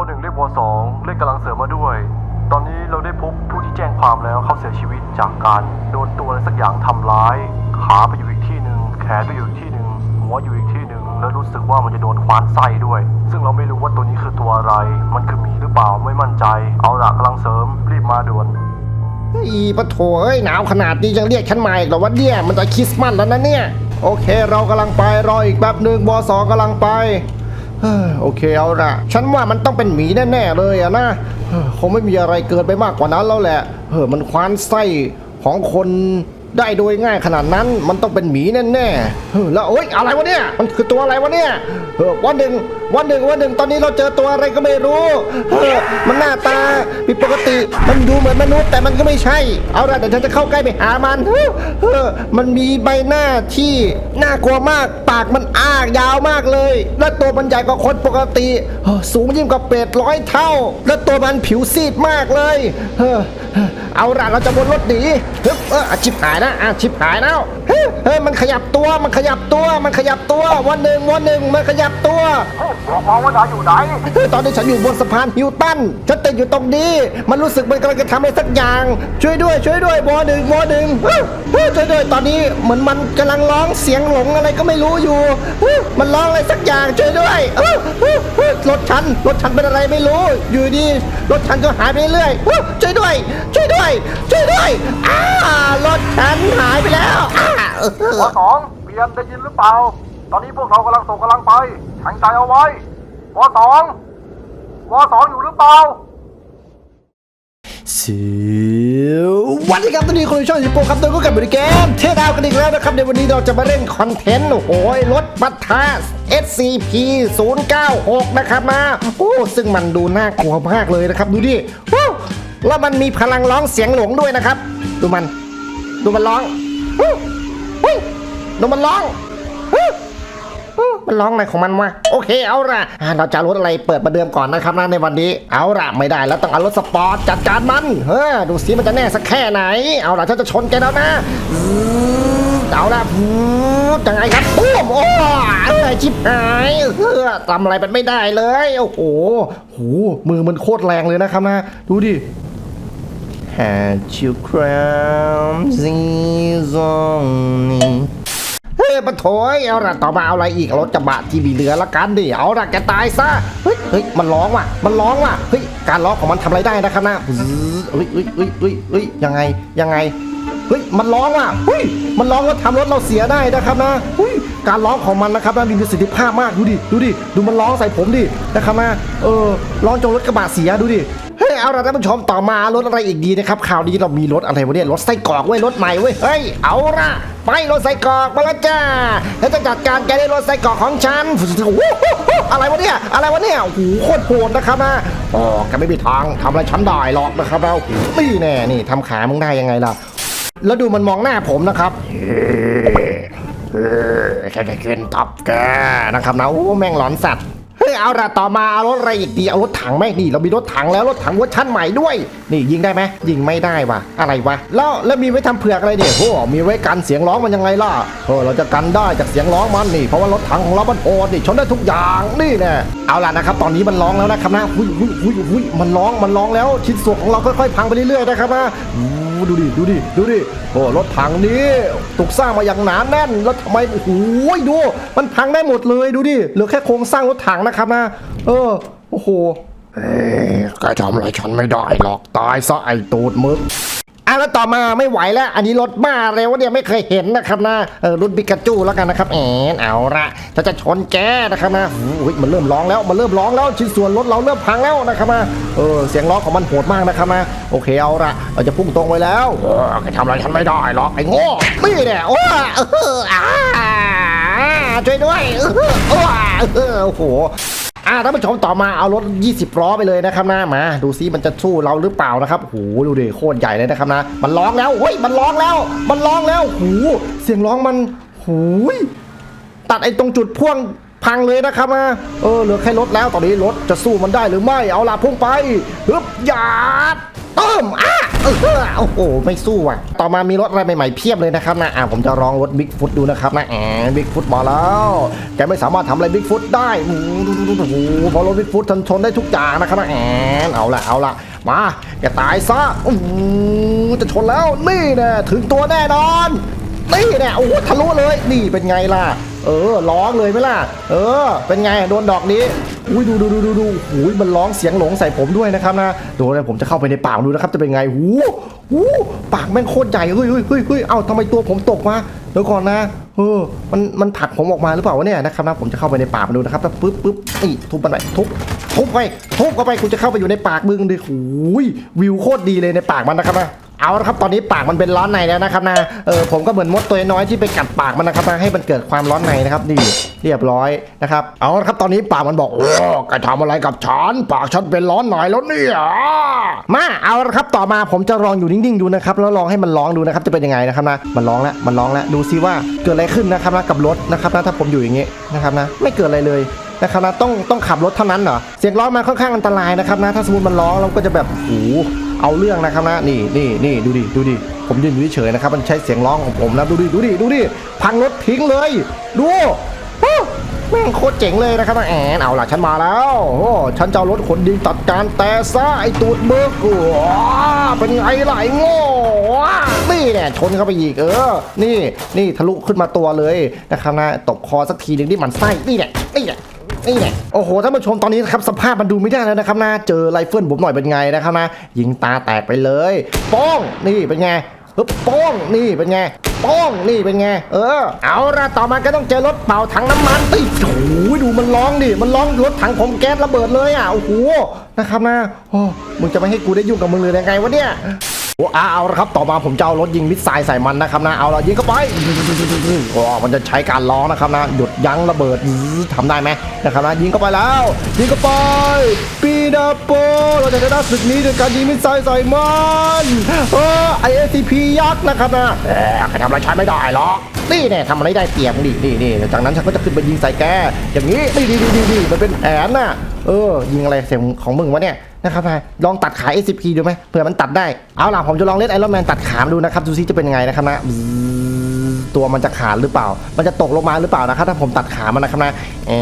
วหนึ่งเรียกวสองเรียกกำลังเสริมมาด้วย ตอนนี้เราได้พบผู้ที่แจ้งความแล้วเขาเสียชีวิตจากการโดนตัวอะไรสักอย่างทำร้าย ขาไปอยู่อีกที่หนึ่งแขนไปอยู่อีกที่หนึ่งหัวอยู่อีกที่หนึ่งแล้วรู้สึกว่ามันจะโดนคว้านไส้ด้วย ซึ่งเราไม่รู้ว่าตัวนี้คือตัวอะไร มันคือหมีหรือเปล่าไม่มั่นใจ เอาละกำลังเสริมรีบมาด่วนอีปะโถเอ้ยหนาวขนาดนี้ยังเรียกฉันมาอีกเหรอวะเนี่ยมันจะคริสต์มาสแล้วนะเนี่ย โอเค เรากำลังไปรออีกแป๊บหนึ่งบสองกำลังไป โอเคเอาละฉันว่ามันต้องเป็นหมีแน่ๆเลยอะนะเฮ้ยคงไม่มีอะไรเกินไปมากกว่านั้นแล้วแหละเฮ้อมันคว้านไส้ของคน ได้โดยง่ายขนาดนั้นมันต้องเป็นหมีแน่ๆแล้วโอ๊ยอะไรวะเนี่ยมันคือตัวอะไรวะเนี่ยเฮ้ยวันหนึ่งวันหนึ่งวันหนึ่งตอนนี้เราเจอตัวอะไรก็ไม่รู้เฮ้ยมันหน้าตาผิดปกติมันดูเหมือนมนุษย์แต่มันก็ไม่ใช่ เอาละแต่ฉันจะเข้าใกล้ไปหามันเฮ้มันมีใบหน้าที่น่ากลัวมากปากมันอ้ายาวมากเลย และตัวมันใหญ่กว่าคนปกติ สูงยิ่งกว่าเป็ดร้อยเท่า และตัวมันผิวซีดมากเลยเฮ้ยเอาละเราจะวนรถหนีเฮ้ยอออาชิบหายนะอาชิบหายแล้วเฮ้ยเฮ้ยมันขยับตัวมันขยับตัวมันขยับตัววันหนึ่งวันหนึ่งมันขยับตัว บอกมาว่านายอยู่ไหนเฮ้ยตอนนี้ฉันอยู่บนสะพานฮิวตันฉันติดอยู่ตรงนี้ มันรู้สึกมันกำลังจะทำอะไรสักอย่าง ช่วยด้วยช่วยด้วยบอหนึ่งบอหนึ่งเฮ้ยเฮ้ยช่วยด้วยตอนนี้เหมือนมันกำลังร้องเสียงหลงอะไรก็ไม่รู้อยู่เฮ้ยมันร้องอะไรสักอย่างช่วยด้วยเฮ้ยเฮ้ยเฮ้ยรถฉันรถฉันเป็นอะไรไม่รู้ อยู่ดีรถฉันก็หายไปเรื่อยเฮ้ยช่วยด้วย ช่วยด้วย ช่วยด้วยอ้ารถฉันหายไปแล้วอ้าเออวสองเพียนได้ยินหรือเปล่า ตอนนี้พวกเรากำลังส่งกำลังไปแข็งใจเอาไว้วสองวสองอยู่หรือเปล่าสวัสดีครับตอนนี้คุณผู้ชมอยู่โปรครับตัวก็กลับมาในเกมเทดาวกันอีกแล้วนะครับในวันนี้เราจะมาเล่นคอนเทนต์โอ้โหรถบัตทา SCP 096นะครับนะโอ้ซึ่งมันดูน่ากลัวมากเลยนะครับ ดูดิว้าวแล้วมันมีพลังร้องเสียงหลงด้วยนะครับ ดูมัน ดูมันร้องฮู้ฮู้ดูมันร้องมันร้องอะไรของมันวะโอเคเอาละอ่าเราจะรถอะไรเปิดประเดิมก่อนนะครับนะในวันนี้เอาละไม่ได้แล้วต้องเอารถสปอร์ตจัดการมันเฮ้อดูสิมันจะแน่สักแค่ไหน เอาละฉันจะชนแกแล้วนะเอาละยังไงครับปุ้มโอ้เอ้ยชิบหายเฮ้อทำอะไรมันไม่ได้เลยโอ้โหโหมือมันโคตรแรงเลยนะครับนะดูดิ Had you crowns on me เฮ้ยปะโถยเอาละต่อมาเอาอะไรอีกรถกระบะที่มีเรือละกันดิเอาละแกตายซะเฮ้ยเฮ้ยมันร้องว่ะ มันร้องว่ะเฮ้ยการร้องของมันทำอะไรได้นะครับนะเฮ้ยเฮ้ยเฮ้ยเฮ้ยเฮ้ยยังไงยังไงเฮ้ยมันร้องว่ะเฮ้ยมันร้องแล้วทำรถเราเสียได้นะครับนะเฮ้ยการร้องของมันนะครับนะมีประสิทธิภาพมากดูดิดูดิดูมันร้องใส่ผมดินะครับนะเออร้องจนรถกระบะเสียดูดิ เฮ้ยเอาละท่านผู้ชมต่อมารถอะไรอีกดีนะครับข่าวนี้เรามีรถอะไรวะเนี่ยรถไส้กรอกเว้ยรถใหม่เว้ยเฮ้ยเอาละไปรถไส้กรอกมาแล้วจ้าแล้วจะจัดการแกได้รถไส้กรอกของฉันอะไรวะเนี่ยอะไรวะเนี่ยโอ้โหโคตรโหดนะครับนะอ๋อแกไม่มีทางทำอะไรฉันได้หรอกนะครับเรานี่แน่นี่ทำขามึงได้ยังไงล่ะ แล้วดูมันมองหน้าผมนะครับเออแค่จะขึ้นท็อปแกนะครับนะโอ้แม่งหลอนสัตว์ เอาละต่อมาเอารถอะไรอีกดีเอารถถังไหมนี่เรามีรถถังแล้วรถถังเวอร์ชันใหม่ด้วย นี่ยิงได้ไหมยิงไม่ได้วะอะไรวะแล้วแล้วมีไว้ทำเผือกอะไรเนี่ยโอ้มีไว้กันเสียงร้องมันยังไงล่ะเออเราจะกันได้จากเสียงร้องมันนี่เพราะว่ารถถังของเรามันโหดนี่ชนได้ทุกอย่างนี่แน่เอาล่ะนะครับ ตอนนี้มันร้องแล้วนะครับนะหุยหุยหุยหุยมันร้องมันร้องแล้วชิ้นส่วนของเราค่อยๆพังไปเรื่อยๆนะครับนะ ดูดิดูดิดูดิโอ้รถถังนี้ถูกสร้างมาอย่างหนาแน่นแล้วทำไมโอ้โหดูมันพังได้หมดเลยดูดิเหลือแค่โครงสร้างรถถังนะครับนะเออโอ้โหเอ้ยแกทำอะไรฉันไม่ได้หรอกตายซะไอ้ตูดมึก อะแล้วต่อมาไม่ไหวแล้ว อันนี้รถบ้าอะไรวเนี่ยไม่เคยเห็นนะครับนะเออรุ่นปิกาจูแล้วกันนะครับแอนเอาละถ้าจะชนแกนะครับนะอุ้ยมันเริ่มร้องแล้วมันเริ่มร้องแล้วชิ้นส่วนรถเราเริ่มพังแล้วนะครับนะเออเสียงร้องของมันโหดมากนะครับนะโอเคเอาละเราจะพุ่งตรงไปแล้วเออทำอะไรฉันไม่ได้หรอกไอ้โง่นี่แน่โอ้เอออ่าช่วยด้วยเออโอ้โห อ่าท่านผู้ชมต่อมาเอารถ 20ล้อไปเลยนะครับนะมา ดูซิมันจะสู้เราหรือเปล่านะครับโหดูดิโคตรใหญ่เลยนะครับนะ มันร้องแล้วเฮ้ยมันร้องแล้ว มันร้องแล้วหูเสียงร้องมันหูยตัดไอ้ตรงจุดพ่วงพังเลยนะครับนะเออเหลือแค่รถแล้วตอนนี้รถจะสู้มันได้หรือไม่เอาล่ะพุ่งไปฮึบหยาด ติมอะเออโอ้โห ไม่สู้อะ ต่อมามีรถอะไรใหม่ๆเพียบเลยนะครับนะ อ่าผมจะลองรถบิ๊กฟุตดูนะครับนะแอมบิ๊กฟุตมาแล้ว แกไม่สามารถทำอะไรบิ๊กฟุตได้โอ้โหพอรถบิ๊กฟุตชนได้ทุกอย่างนะครับนะแอมเอาละเอาละมาแกตายซะโอ้จะชนแล้วนี่แน่ถึงตัวแน่นอน นี่แน่โอ้โหทะลุเลย นี่เป็นไงล่ะ เออ ร้องเลยไหมล่ะ เออ เป็นไงโดนดอกนี้ อุ้ยดูดูดูดูดูหูยมันร้องเสียงหลงใส่ผมด้วยนะครับนะดูนะผมจะเข้าไปในปากดูนะครับ จะเป็นไงหูหูปากแม่งโคตรใหญ่เฮ้ยเฮ้ยเฮ้ยเฮ้ยเอ้าทำไมตัวผมตกมาเดี๋ยวก่อนนะเออมันมันผลักผมออกมาหรือเปล่าวะเนี่ยนะครับนะผมจะเข้าไปในปากมันดูนะครับปึ๊บปึ๊บนี่ทุบมันไปทุบทุบไปทุบเข้าไปคุณจะเข้าไปอยู่ในปากมึงดิหูยวิวโคตรดีเลยในปากมันนะครับนะ เอาละครับตอนนี้ปากมันเป็นร้อนในแล้วนะครับนะเออผมก็เหมือนมดตัวน้อยที่ไปกัดปากมันนะครับนะให้มันเกิดความร้อนในนะครับนี่เรียบร้อยนะครับเอาละครับตอนนี้ปากมันบอกโอ้แกทำอะไรกับฉันปากฉันเป็นร้อนในแล้วเนี่ยมาเอาละครับต่อมาผมจะลองอยู่นิ่งๆดูนะครับแล้วลองให้มันร้องดูนะครับจะเป็นยังไงนะครับนะมันร้องแล้วมันร้องแล้วดูซิว่าเกิดอะไรขึ้นนะครับนะกับรถนะครับนะถ้าผมอยู่อย่างงี้นะครับนะไม่เกิดอะไรเลยนะครับนะต้องต้องขับรถเท่านั้นเหรอเสียงร้องมันค่อนข้างอันตรายนะครับนะถ้าสมมติมันร้องเราก็จะแบบโอ้ เอาเรื่องนะครับนะนี่นี่นี่ดูดิดูดิผมยืนอยู่เฉยนะครับ มันใช้เสียงร้องของผมนะดูดิดูดิดูดิพังรถทิ้งเลย ดูโอ้แม่งโคตรเจ๋งเลยนะครับแอนเอาล่ะฉันมาแล้วโอ้ฉันจะเอารถขนดินตัดการแต่ซะไอตูดเบิกกูเป็นไงล่ะไอ้โง่นี่เนี่ยชนเข้าไปอีกเออ นี่นี่ทะลุขึ้นมาตัวเลยนะครับนะตกคอสักทีหนึ่งที่มันไส้นี่แหละนี่แหละ นี่แหละโอ้โหท่านผู้ชมตอนนี้นะครับสภาพมันดูไม่ได้แล้วนะครับนะเจอไรเฟิลผมหน่อยเป็นไงนะครับนะยิงตาแตกไปเลยป้องนี่เป็นไงปึ๊บป้องนี่เป็นไงป้องนี่เป็นไง เออ เอาละต่อมาก็ต้องเจอรถเป่าถังน้ำมันติโอ้โหดูมันร้องดิ มันร้องรถถังผมแก๊สระเบิดเลยอะ โอ้โห นะครับนะโอ้มึงจะไม่ให้กูได้ยุ่งกับมึงเลยยังไงวะเนี่ย โอ้เอาละครับต่อมาผมจะเอารถยิงมิสไซล์ใส่มันนะครับนะเอาละยิงเข้าไปโอ้มันจะใช้การล้อนะครับนะหยุดยั้งระเบิดทำได้ไหมนะครับนะยิงเข้าไปแล้ว ยิงเข้าไปปีดาโปเราจะชนะศึกนี้ด้วยการยิงมิสไซล์ใส่มันเออไอเอซีพียักษ์นะครับนะเออใครทำอะไรใช้ไม่ได้หรอกนี่เนี่ยทำอะไรได้เปรียบนี่นี่นี่จากนั้นฉันก็จะขึ้นไปยิงใส่แกอย่างนี้นี่นี่นี่นี่มันเป็นแผนน่ะเออยิงอะไรเสียงของมึงวะเนี่ย นะครับลองตัดขา SCP ดูไหมเผื่อมันตัดได้ เอาล่ะผมจะลองเล่นไอรอนแมนตัดขามดูนะครับดูซิจะเป็นยังไงนะครับนะตัวมันจะขาดหรือเปล่า มันจะตกลงมาหรือเปล่านะครับ ถ้าผมตัดขามันนะครับนะเอ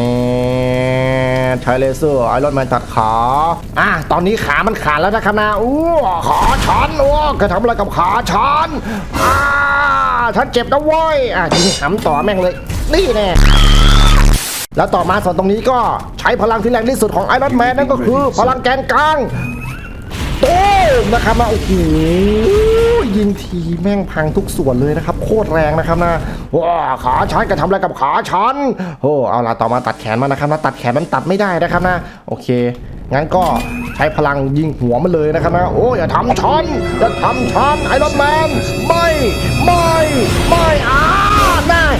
อใช้เลเซอร์ไอรอนแมนตัดขา อะ ตอนนี้ขามันขาดแล้วนะครับนะ อู้ขาฉันโอ้แกทำอะไรกับขาฉัน อ่าฉันเจ็บนะเว้ย อะยิงหำต่อแม่งเลย นี่แน่ แล้วต่อมาส่วนตรงนี้ก็ใช้พลังที่แรงที่สุดของไอรอนแมนนั่นก็คือ พลังแกนกลางโต้มนะครับนะโอ้โหยิงทีแม่งพังทุกส่วนเลยนะครับ โคตรแรงนะครับนะว้าขาฉันก็ทำอะไรกับขาฉันโอ้เอาล่ะต่อมาตัดแขนมันนะครับนะตัดแขนมันตัดไม่ได้นะครับนะ โอเค งั้นก็ใช้พลังยิงหัวมันเลยนะครับนะโอ้อย่าทำฉันอย่าทำฉันไอรอนแมนไม่ไม่ไม่อ้าหน้า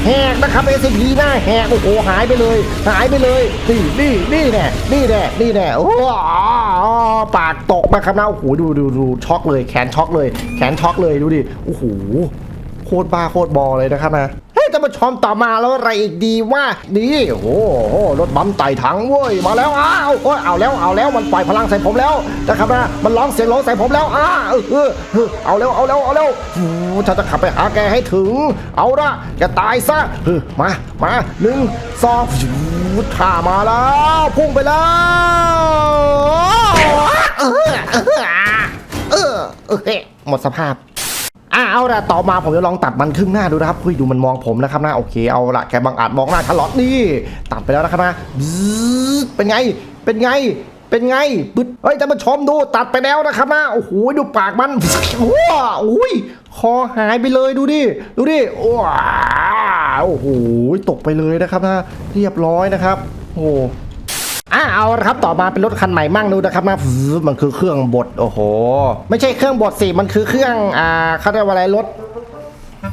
แหกนะครับเอสพีหน้าแหกโอ้โหหายไปเลย หายไปเลยนี่นี่นี่แน่นี่แน่นี่แน่โอ้ปากตกนะครับนะโอ้โหดูดูดูช็อกเลยแขนช็อกเลย แขนช็อกเลยดูดิโอ้โหโคตรบ้าโคตรบอเลยนะครับนะ เฮ้ยจะมาชมต่อมาแล้วอะไรอีกดีว่านี่โอ้โหรถบัมไต่ถังเว้ยมาแล้วอ้าวโอ้ยเอาแล้วเอาแล้วมันปล่อยพลังใส่ผมแล้วนะครับนะมันร้องเสียงร้องใส่ผมแล้วอ้าเออเออเออเอาแล้วเอาแล้วเอาแล้วโอ้โหฉันจะขับไปหาแกให้ถึง เอาละแกตายซะเออมามาหนึ่งสองข้ามาแล้วพุ่งไปแล้วเออเออเออเออหมดสภาพ อะเอาละต่อมาผมจะลองตัดมันครึ่งหน้าดูนะครับเฮ้ยดูมันมองผมนะครับนะโอเคเอาละแกบังอาจมองหน้าฉันหรอนี่ตัดไปแล้วนะครับนะเป็นไงเป็นไงเป็นไงปึ๊ดเฮ้ยท่านผู้ชมดูตัดไปแล้วนะครับนะโอ้โหดูปากมันว้าอุ้ยคอหายไปเลยดูดิดูดิว้าโอ้โหตกไปเลยนะครับนะเรียบร้อยนะครับโอ้ อะเอาละครับต่อมาเป็นรถคันใหม่มั่งดูนะครับนะฟื้อมันคือเครื่องบดโอ้โห ไม่ใช่เครื่องบดสิมันคือเครื่องอ่าเขาเรียกว่าอะไรรถ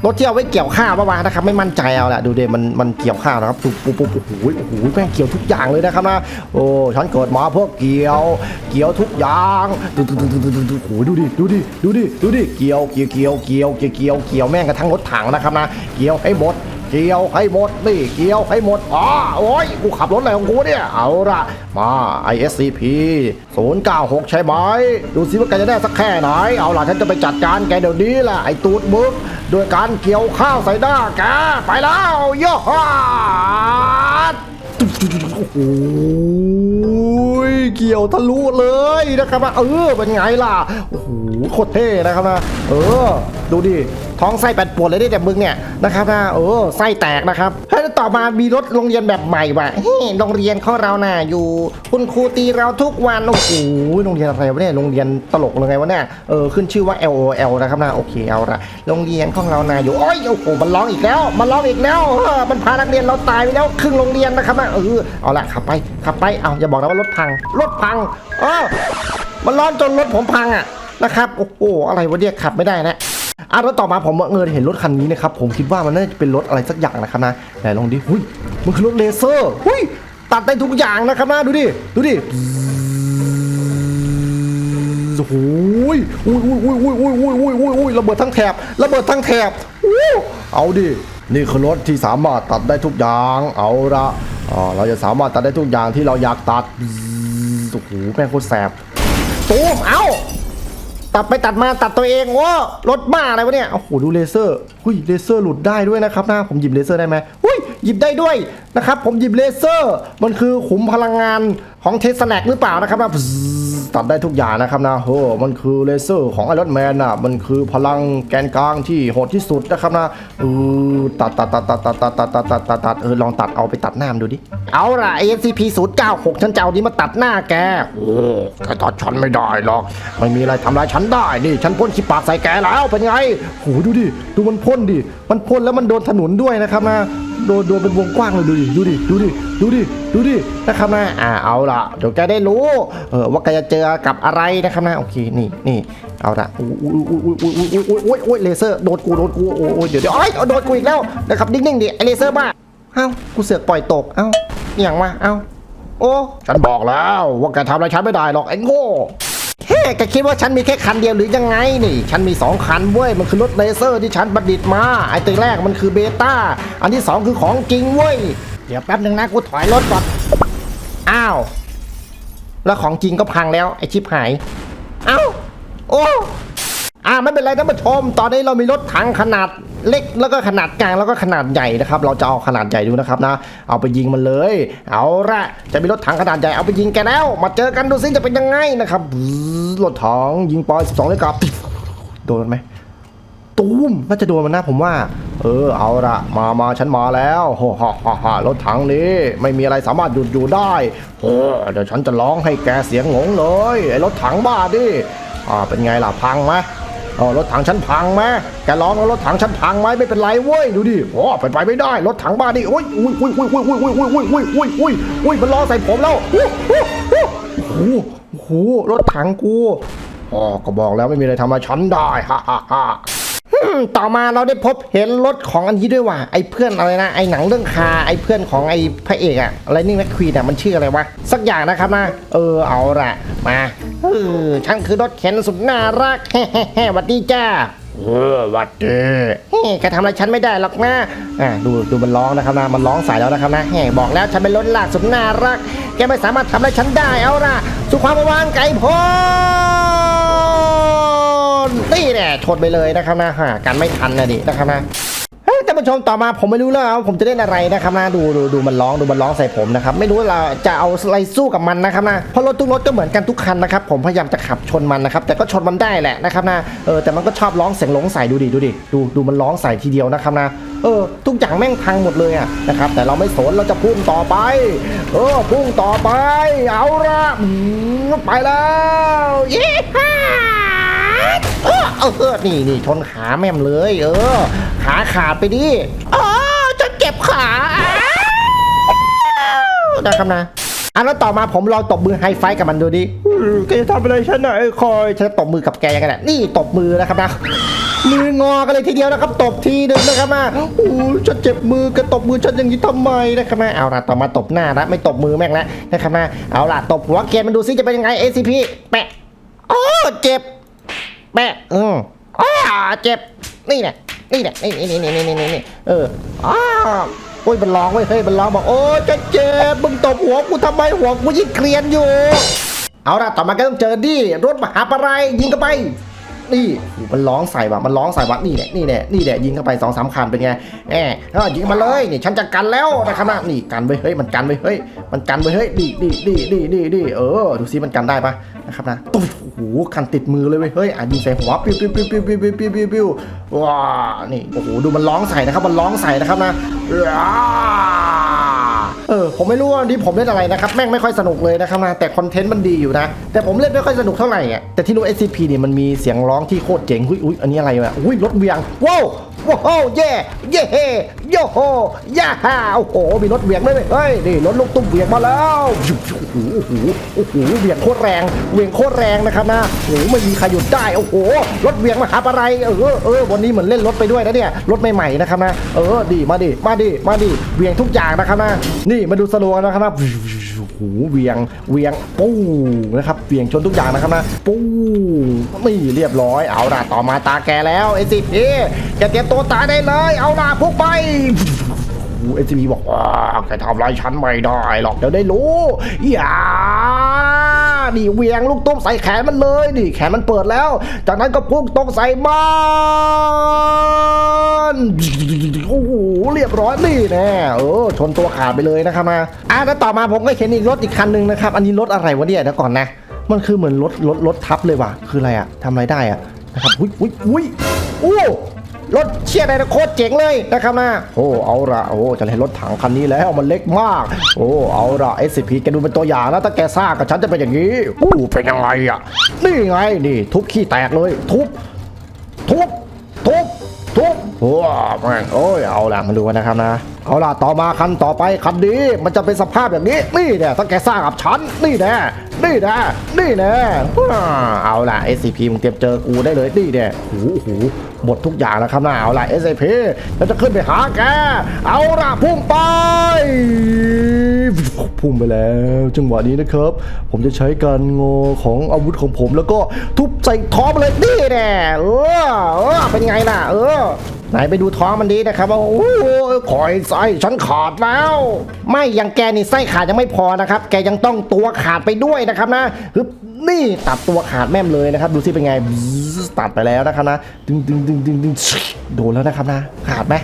รถที่เอาไว้เกี่ยวข้าวปะวะนะครับไม่มั่นใจเอาแหละดูเดมันมันเกี่ยวข้าวนะครับปุ๊บปุ๊บปุ๊บโอ้โหโอ้โหแม่งเกี่ยวทุกอย่างเลยนะครับนะโอ้ฉันเกิดมาเพื่อเกี่ยว เกี่ยวทุกอย่างดูดูดูดูดูดูโอ้โหดูดิดูดิดูดิดูดิเกี่ยวเกี่ยวเกี่ยวเกี่ยวเกี่ยวเกี่ยวเกี่ยวแม่งกระทั่งรถถังนะครับนะเกี่ยวให้หมด เกี่ยวให้หมดนี่เกี่ยวให้หมดอ๋อโอ้ยกูขับรถอะไรของกูเนี่ยเอาละมา ISCP 096 ใช่ไหมดูสิว่าแกจะได้สักแค่ไหน เอาล่ะฉันจะไปจัดการแกเดี๋ยวนี้แหละไอ้ตูดมึกโดยการเกี่ยวข้าวใส่หน้าแกไปแล้วย่ฮ่าโอ้โหเกี่ยวทะลุเลยนะครับเออเป็นไงล่ะโอ้โหโคตรเท่นะครับนะเออ ดูดิท้องไส้แปดปวดเลยเนี่ยแต่มึงเนี่ยนะครับนะเออไส้แตกนะครับเฮ้ยแล้วต่อมามีรถโรงเรียนแบบใหม่ว่ะเฮ้โรงเรียนของเราน่ะอยู่ คุณครูตีเราทุกวันโอ้โหโรงเรียนอะไรวะเนี่ยโรงเรียนตลกเลยไงวะเนี่ยเออขึ้นชื่อว่า LOL นะครับนะโอเคเอาละโรงเรียนของเราน่ะอยู่โอ้ยโอ้โหมันร้องอีกแล้วมันร้องอีกแล้วเออมันพานักเรียนเราตายไปแล้วครึ่งโรงเรียนนะครับนะเออเอาละขับไปขับไปเอาอย่าบอกนะว่ารถพังรถพังเออมันร้อนจนรถผมพังอะนะครับโอ้โหอะไรวะเนี่ยขับไม่ได้นะ อะแล้วต่อมาผมเงินเห็นรถคันนี้นะครับผมคิดว่ามันน่าจะเป็นรถอะไรสักอย่างนะครับนะไหนลองดิหุยมันคือรถเลเซอร์หุยตัดได้ทุกอย่างนะครับนะดูดิดูดิโอ้โหอุ้ยอุ้ยอุ้ยอุ้ยอุ้ยอุ้ยอุ้ยอุ้ยอุ้ยระเบิดทั้งแถบระเบิดทั้งแถบอู้เอาดินี่คือรถที่สามารถตัดได้ทุกอย่างเอาละอ่าเราจะสามารถตัดได้ทุกอย่างที่เราอยากตัดโอ้โหแม่งโคตรแสบตูมเอ้า ตัดไปตัดมาตัดตัวเองโอ้รถบ้าอะไรวะเนี่ยโอ้โหดูเลเซอร์หุยเลเซอร์หลุดได้ด้วยนะครับนะผมหยิบเลเซอร์ได้ไหมหุยหยิบได้ด้วยนะครับผมหยิบเลเซอร์ มันคือขุมพลังงานของเทสแนกหรือเปล่านะครับนะ ตัดได้ทุกอย่างนะครับนะโอ้มันคือเลเซอร์ของไอรอนแมนน่ะมันคือพลังแกนกลางที่โหดที่สุดนะครับนะเออตัดตัดตัดตัดตัดตัดตัดตัดตัดตัดตัดเออลองตัดเอาไปตัดหน้ามดูดิเอาล่ะ ACP 096ฉันจะเอานี้มาตัดหน้าแกโอ้แกตัดฉันไม่ได้หรอกไม่มีอะไรทำร้ายฉันได้นี่ฉันพ่นขี้ปากใส่แกแล้วเป็นไงโหดูดิดูมันพ่นดิมันพ่นแล้วมันโดนถนนด้วยนะครับนะ โดนโดนเป็นวงกว้างเลยดูดิดูดิดูดิดูดิดูดินะครับนะอ่าเอาละเดี๋ยวแกได้รู้เออว่าแกจะเจอกับอะไรนะครับนะโอเคนี่นี่เอาละอุ้ยอุ้ยอุ้ยอุ้ยอุ้ยอุ้ยอุ้ยอุ้ยเลเซอร์โดนกูโดนกูโอ้ยเดี๋ยวเดี๋ยวเอ้ยโดนกูอีกแล้วนะครับนิ่งๆดิไอเลเซอร์บ้าเอ้ากูเสือกปล่อยตกเอ้าอหย่างวะเอ้าโอ้ฉันบอกแล้วว่าแกทำอะไรฉันไม่ได้หรอกไอ้โง่ เฮ้แกคิดว่าฉันมีแค่คันเดียวหรือยังไงนี่ ฉันมี 2 คันเว้ย มันคือรถเลเซอร์ที่ฉันประดิษฐ์มา ไอ้ตัวแรกมันคือเบต้า อันที่ 2 คือของจริงเว้ย เดี๋ยวแป๊บหนึ่งนะกูถอยรถก่อน อ้าว แล้วของจริงก็พังแล้วไอ้ชิบหาย เอ้า โอ้ อ่าไม่เป็นไรท่านผู้ชม ตอนนี้เรามีรถถังขนาดเล็กแล้วก็ขนาดกลางแล้วก็ขนาดใหญ่นะครับ เราจะเอาขนาดใหญ่ดูนะครับนะ เอาไปยิงมันเลย เอาละจะมีรถถังขนาดใหญ่เอาไปยิงแกแล้ว มาเจอกันดูซิจะเป็นยังไงนะครับรถถังยิงปอย12เลยกับโดนมันไหมตูมน่าจะโดนมันนะผมว่า เออเอาละมามาฉันมาแล้วโฮฮ่าฮ่าฮ่ารถถังนี้ไม่มีอะไรสามารถหยุดอยู่ได้โอ้เดี๋ยวฉันจะร้องให้แกเสียงงงเลยไอ้รถถังบ้าดิอ่าเป็นไงล่ะพังไหม อ๋อรถถังฉันพังไหมแกร้องว่ารถถังฉันพังไหมไม่เป็นไรเว้ยดูดิโอ้ไปไปไม่ได้รถถังบ้าดิโอ้ยอุ้ยอุ้ยอุ้ยอุ้ยอุ้ยอุ้ยอุ้ยอุ้ยอุ้ยอุ้ยอุ้ยอุ้ยมันล้อใส่ผมแล้วโอ้โหโอ้โหรถถังกูอ๋อก็บอกแล้วไม่มีอะไรทำมาฉันได้ฮ่าฮ่าฮ่า ต่อมาเราได้พบเห็นรถของอันนี้ด้วยว่ะไอ้เพื่อนอะไรนะไอ้หนังเรื่องคาไอ้เพื่อนของไอ้พระเอกอะอะไรนี่แมคควีนอะมันชื่ออะไรวะสักอย่างนะครับนะเออเอาละมาเออฉันคือรถเข็นสุดน่ารักเฮ้เฮ้หวัดดีจ้าเออหวัดดีเฮ้แกทำอะไรฉันไม่ได้หรอกนะอ่าดูดูมันร้องนะครับนะมันร้องใส่แล้วนะครับนะเฮ้บอกแล้วฉันเป็นรถลากสุดน่ารัก แกไม่สามารถทำอะไรฉันได้เอาละสุขความวางไก่พ้น นี่แน่ชนไปเลยนะครับนะฮะกันไม่ทันนะดินะครับนะท่านผู้ชมต่อมาผมไม่รู้แล้วผมจะเล่นอะไรนะครับนะดูดูดูมันร้องดูมันร้องใส่ผมนะครับไม่รู้เราจะเอาอะไรสู้กับมันนะครับนะเพราะรถทุกรถก็เหมือนกันทุกคันนะครับผมพยายามจะขับชนมันนะครับแต่ก็ชนมันได้แหละนะครับนะเออแต่มันก็ชอบร้องเสียงหลงใส่ดูดิดูดิดูดูมันร้องใส่ทีเดียวนะครับนะเออทุกอย่างแม่งพังหมดเลยอะนะครับแต่เราไม่สนเราจะพุ่งต่อไป เออพุ่งต่อไป เอาละไปแล้วเย้ฮ่า เออเออนี่นี่ชนขาแม่มเลย เออ ขาขาดไปดิอ๋อจะเจ็บขานะครับนะอะแล้วต่อมาผมลองตบมือไฮไฟกับมันดูดิแกจะทำอะไรฉันหน่อยคอยฉันตบมือกับแกยังไงนะนี่ตบมือนะครับนะมืองอกันเลยทีเดียวนะครับตบทีหนึ่งนะครับนะโอ้ยฉันเจ็บมือแกตบมือฉันอย่างนี้ทำไมนะครับนะเอาละต่อมาตบหน้าละไม่ตบมือแม่งแล้วนะครับนะเอาละตบหัวแกมันดูซิจะเป็นยังไง ACP แปะโอ้เจ็บ แม่อืมอ้าเจ็บ นี่แหละนี่แหละนี่นี่นี่นี่นี่นี่เอออ้าวโอ้ยมันร้องเว้ยเฮ้ยมันร้องบอกโอ้ยจะเจ็บมึงตบหัวกูทำไมหัวกูยิ่งเกรียนอยู่ เอาละต่อมาก็ต้องเจอดิรถมหาปะไรยิงเข้าไป นี่มันร้องใส่ว่ะมันร้องใส่ว่ะนี่แหละนี่แหละนี่แหละยิงเข้าไปสองสามคันเป็นไงแหมเออยิงมาเลยนี่ฉันจะกันแล้วนะครับนะนี่กันไปเฮ้ยมันกันไปเฮ้ยมันกันไปเฮ้ยดีดีดีดีดีดีเออดูซิมันกันได้ปะนะครับนะตุ๊บโอ้โหคันติดมือเลยเว้ยเฮ้ยอะยิงใส่หัวปิ้วปิ้วปิ้วปิ้วปิ้วปิ้วปิ้วปิ้วปิ้วว้านี่โอ้โหดูมันร้องใส่นะครับมันร้องใส่นะครับนะอ้า เออผมไม่รู้ว่าวันนี้ผมเล่นอะไรนะครับแม่งไม่ค่อยสนุกเลยนะครับนะแต่คอนเทนต์มันดีอยู่นะ แต่ผมเล่นไม่ค่อยสนุกเท่าไหร่อะแต่ที่รู้ SCP เนี่ยมันมีเสียงร้องที่โคตรเจ๋งอุ้ยอุ้ยอันนี้อะไรวะอุ้ยรถเวียงว้าว ว้าวเย่เย่เฮโยโฮย่าฮ่าโอ้โหมีรถเวียงด้วยเว้ยเฮ้ยนี่รถลูกตุ้มเวียงมาแล้วโอ้โหโอ้โหโอ้โหเวียงโคตรแรงเวียงโคตรแรงนะครับนะโอ้โหไม่มีใครหยุดได้โอ้โหรถเวียงมาหาอะไรเออเออวันนี้เหมือนเล่นรถไปด้วยนะเนี่ยรถใหม่ๆนะครับนะเออดีมาดิมาดิมาดิเวียงทุกอย่างนะครับนะนี่มาดูสโลว์นะครับนะ หเวียงเวียงปู้นะครับเวียงชนทุกอย่างนะครับนะปู้นี่เรียบร้อยเอาล่ะต่อมาตาแกแล้วไอ้สิพีแกเตรียมตัวตายได้เลย เอาล่ะพวกไป เอซีพีบอกว่าแกทำไรฉันไม่ได้หรอกเดี๋ยวได้รู้อย่านี่เวียงลูกตุ้มใส่แขนมันเลยนี่แขนมันเปิดแล้ว จากนั้นก็พุ่งตรงใส่มันโอ้โหเรียบร้อยนี่แน่เออชนตัวขาดไปเลยนะครับนะอะแล้วต่อมาผมก็เห็นอีกรถอีกคันหนึ่งนะครับ อันนี้รถอะไรวะเนี่ยเดี๋ยวก่อนนะ มันคือเหมือนรถรถรถทับเลยว่ะคืออะไรอะทำอะไรได้อะนะครับอุ้ยอุ้ยอุ้ยโอ้ รถเชี่ยอะไรนะโคตรเจ๋งเลยนะครับนะโอ้เอาละโอ้จะเห็นรถถังคันนี้แล้วมันเล็กมาก โอ้เอาละ SCP แกดูเป็นตัวอย่างนะถ้าแกซ่ากับฉันจะเป็นอย่างนี้อู้เป็นยังไงอะนี่ไงนี่ ทุบขี้แตกเลย ทุบ ทุบ ทุบทุบว้าแม่งโอ้ยเอาละมาดูกันนะครับนะ เอาล่ะต่อมาคันต่อไปคันนี้มันจะเป็นสภาพแบบนี้นี่แน่ถ้าแกสร้างกับฉันนี่แน่นี่แน่นี่แน่เอาล่ะ SCP มึงเตรียมเจอกูได้เลยนี่แน่โอ้โห หมดทุกอย่างแล้วครับนะเอาล่ะ SCP เราจะขึ้นไปหาแก เอาล่ะพุ่งไป พุ่งไปแล้ว จังหวะนี้นะครับ ผมจะใช้การงอของอาวุธของผมแล้วก็ทุบใส่ท้องมันเลยนี่แน่เออเออเป็นไงล่ะ เออไหนไปดูท้องมันดีนะครับว่าโอ้ยคอยไส้ฉันขาดแล้ว ไม่ยังแกนี่ไส้ขาดยังไม่พอนะครับ แกยังต้องตัวขาดไปด้วยนะครับนะฮึบ นี่ตัดตัวขาดแม่มเลยนะครับดูสิเป็นไงตัดไปแล้วนะครับนะดึงดึงดึงดึงดึงโดนแล้วนะครับนะขาดไหม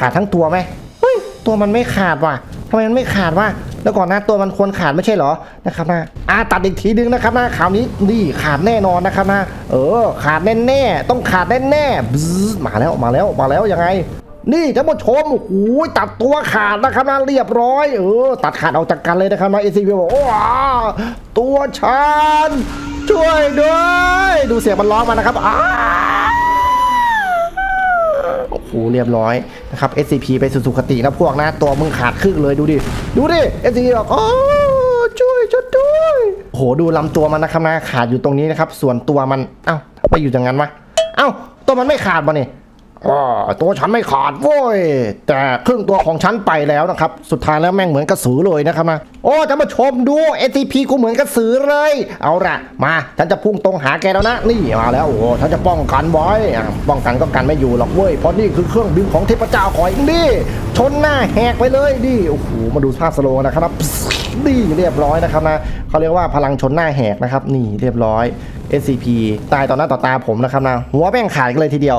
ขาดทั้งตัวไหมเฮ้ยตัวมันไม่ขาดว่ะทำไมมันไม่ขาดวะแล้วก่อนหน้าตัวมันควรขาดไม่ใช่เหรอนะครับนะอ่าตัดอีกทีนึงนะครับนะข่าวนี้นี่ขาดแน่นอนนะครับนะเออขาดแน่ๆต้องขาดแน่ๆบึ๊มาแล้วมาแล้วมาแล้วยังไง นี่ท่านผู้ชมโอ้โหตัดตัวขาดนะครับนะเรียบร้อย เออ ตัดขาดออกจากกันเลยนะครับนะเอซีพีบอกโอ้ว้าตัวฉันช่วยด้วยดูเสียงมันร้องมานะครับอ้าโอ้โหเรียบร้อยนะครับ SCP ไปสู่สุคตินะพวกนะ ตัวมึงขาดครึ่งเลยดูดิ ดูดิ SCP บอกโอ้ช่วยฉันด้วยโหดูลำตัวมันนะครับนะขาดอยู่ตรงนี้นะครับ ส่วนตัวมัน เอ้าไปอยู่อย่างนั้นวะเอ้าตัวมันไม่ขาดปะเนี่ย อ๋อตัวฉันไม่ขาดโว้ย แต่ครึ่งตัวของฉันไปแล้วนะครับ สุดท้ายแล้วแม่งเหมือนกระสือเลยนะครับนะโอ้ท่าชมดู ATP กูเหมือนกระสือเลย เอาละมาฉันจะพุ่งตรงหาแกแล้วนะ นี่มาแล้วโอ้ฉันจะป้องกันไว้อะป้องกันก็กันไม่อยู่หรอกเว้ยเพราะนี่คือเครื่องบินของเทพเจ้าขอยนี่ชนหน้าแหกไปเลยดิโอ้โหมาดูภาพสโลนะครับนี่เรียบร้อยนะครับนะเขาเรียกว่าพลังชนหน้าแหกนะครับ นี่เรียบร้อย SCP ตายต่อหน้าต่อตาผมนะครับนะหัวแม่งขาดกันเลยทีเดียว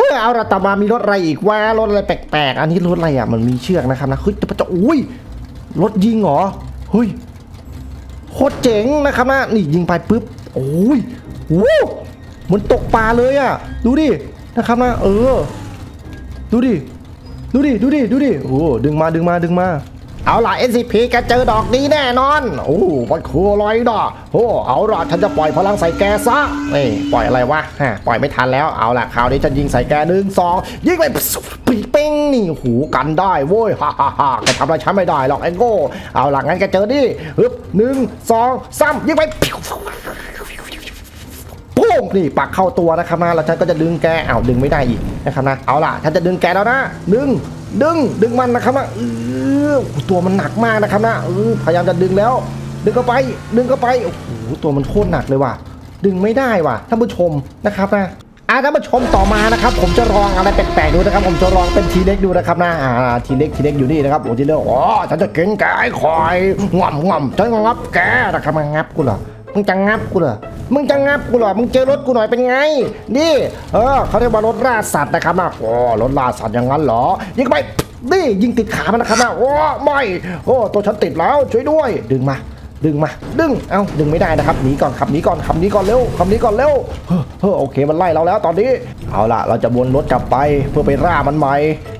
เฮ้ยเอาละต่อมามีรถอะไรอีกว่ารถอะไรแปลกๆ อันนี้รถอะไรอะมันมีเชือกนะครับนะเฮ้ยจะจะอุ้ยรถยิงเหรอเฮ้ยโคตรเจ๋งนะครับนะนี่ยิงไปปุ๊บโอ้ยวู้เหมือนตกปลาเลยอะ ดูดินะครับนะเออ ดูดิดูดิดูดิดูดิโอ้ดึงมาดึงมาดึงมา เอาล่ะ SCP แกเจอดอกนี้แน่นอน โอ้มันคืออะไรดอกโอ้เอาล่ะฉันจะปล่อยพลังใส่แกซะเอ้ยปล่อยอะไรวะฮะปล่อยไม่ทันแล้ว เอาล่ะคราวนี้ฉันยิงใส่แกหนึ่งสองยิงไปปีเป้งนี่หูกันได้โว้ยฮ่าฮ่าฮ่าแกทำอะไรฉันไม่ได้หรอกไอ้โง่เอาล่ะงั้นแกเจอดิฮึบหนึ่งสองสามยิงไปปุ้งนี่ปักเข้าตัวนะครับนะแล้วฉันก็จะดึงแกเอาดึงไม่ได้อีกนะครับนะเอาล่ะฉันจะดึงแกแล้วนะดึง ดึงดึงมันนะครับนะเออตัวมันหนักมากนะครับนะเออพยายามจะดึงแล้ว ดึงเข้าไป ดึงเข้าไปโอ้โหตัวมันโคตรหนักเลยว่ะ ดึงไม่ได้ว่ะท่านผู้ชมนะครับนะอะท่านผู้ชมต่อมานะครับ ผมจะลองอะไรแปลกๆดูนะครับ ผมจะลองเป็นทีเล็กดูนะครับนะอ่าทีเล็กทีเล็กอยู่นี่นะครับโอ้ทีเล็กอ๋อฉันจะกินแกไอ้ควายง่อมง่อมฉันจะงับแกนะครับมางับกูเหรอมึงจะงับกูเหรอ มึงจะงับกูเหรอ มึงเจอรถกูหน่อยเป็นไง นี่ เออเขาเรียกว่ารถล่าสัตว์นะครับนะโอ้รถล่าสัตว์อย่างนั้นเหรอ ยิงไปนี่ยิงติดขามันนะครับนะโอ้ไม่ โอ้ตัวฉันติดแล้วช่วยด้วย ดึงมา ดึงมา ดึง เอ้า ดึงไม่ได้นะครับ หนีก่อนขับหนีก่อนขับหนีก่อนเร็วขับหนีก่อนเร็ว เฮ้อโอเค มันไล่เราแล้วตอนนี้ เอาล่ะ เราจะวนรถกลับไปเพื่อไปร่ามันใหม่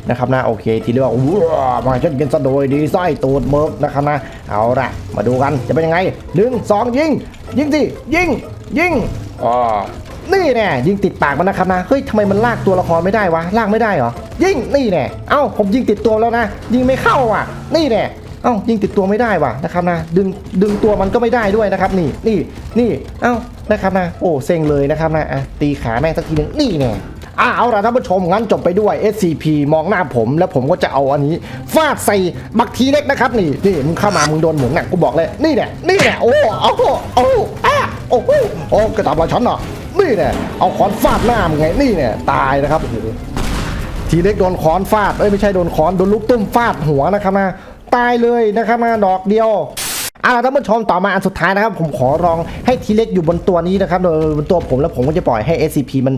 นะครับนะ โอเค ทีเรียกว่าว้าวมาฉันกินสะโดยดีไส้ตูดเมิร์กนะครับนะ เอาล่ะ มาดูกันจะเป็นยังไงหนึ่งสองยิง ยิงสิ ยิง ยิงอ๋อนี่แน่ยิงติดปากมันนะครับนะ เฮ้ยทำไมมันลากตัวละครไม่ได้วะ ลากไม่ได้เหรอ ยิง นี่แน่ เอ้า ผมยิงติดตัวแล้วนะ ยิงไม่เข้าอะ นี่แน่ เอ้ายิงติดตัวไม่ได้ว่ะนะครับนะดึงดึงตัวมันก็ไม่ได้ด้วยนะครับนี่นี่นี่เอ้านะครับนะโอ้เซ็งเลยนะครับนะอะตีขาแม่งสักทีหนึงนี่แน่อะเอาละท่านผู้ชมงั้นจบไปด้วย SCP มองหน้าผม แล้วผมก็จะเอาอันนี้ฟาดใส่บักทีเล็กนะครับนี่นี่มึงเข้ามามึงโดนหมุนน่ะกูบอกเลยนี่แน่นี่แน่โอ้โอ้โอ้อะโอ้โหโอ้กระตับอะไรฉันอะนี่แน่เอาค้อนฟาดหน้ามึงไงนี่แน่ตายนะครับทีเล็กโดนค้อนฟาดเอ้ยไม่ใช่โดนค้อนโดนลูกตุ้มฟาดหัวนะครับนะ ตายเลยนะครับนะดอกเดียวอ่าท่านผู้ชมต่อมาอันสุดท้ายนะครับ ผมขอลองให้ทีเล็กอยู่บนตัวนี้นะครับโดยบนตัวผมแล้วผมก็จะปล่อยให้ SCP มัน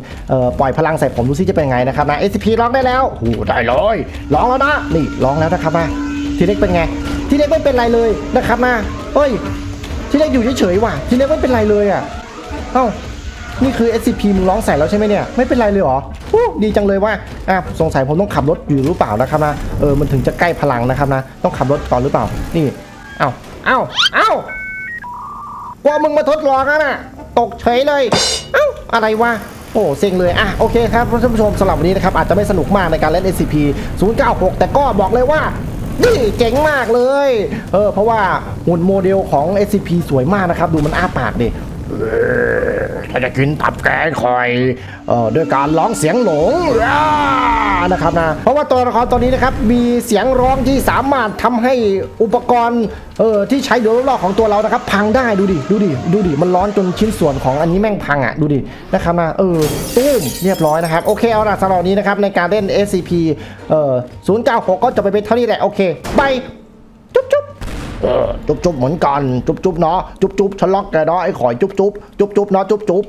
ปล่อยพลังใส่ผมดูซิจะเป็นไงนะครับนะ SCP ร้องได้แล้วโอ้ได้เลยร้องแล้วนะนี่ร้องแล้วนะครับนะทีเล็กเป็นไง ทีเล็กไม่เป็นไรเลยนะครับนะเฮ้ยทีเล็กอยู่เฉยๆว่ะทีเล็กไม่เป็นไรเลยอะเอ้า นี่คือ SCP มึงร้องใส่แล้วใช่ไหมเนี่ย ไม่เป็นไรเลยเหรอดีจังเลยว่าอะสงสัยผมต้องขับรถอยู่หรือเปล่านะครับนะ เออ มันถึงจะใกล้พลังนะครับนะ ต้องขับรถก่อนหรือเปล่า นี่ เอ้า เอ้า เอ้ากว่ามึงมาทดลองอะน่ะ ตกเฉยเลย เอ้า อะไรวะโอ้เซ็งเลย อะ โอเคครับท่านผู้ชมสำหรับวันนี้นะครับ อาจจะไม่สนุกมากในการเล่น SCP 096 แต่ก็บอกเลยว่านี่เจ๋งมากเลย เออ เพราะว่าหุ่นโมเดลของ SCP สวยมากนะครับ ดูมันอ้าปากดิ ถ้าจะกินตับแกงคอยเอ่อด้วยการร้องเสียงหลงอ่านะครับนะเพราะว่าตัวละครตัวนี้นะครับมีเสียงร้องที่สามารถทำให้อุปกรณ์เออที่ใช้อยู่รอบๆของตัวเรานะครับ พังได้ดูดิดูดิดูดิมันร้อนจนชิ้นส่วนของอันนี้แม่งพังอะดูดินะครับนะเออตุ้มเรียบร้อยนะครับโอเคเอาล่ะสำหรับวันนี้นะครับในการเล่น SCP เอ่อ096 ก็จะไปเป็นเท่านี้แหละโอเคบายจุ๊บจุ๊บ เออจุ๊บจุ๊บเหมือนกัน จุ๊บจุ๊บเนาะจุ๊บจุ๊บฉันล็อกแกเนาะไอ้ขอยจุ๊บจุ๊บจุ๊บจุ๊บเนาะจุ๊บจุ๊บ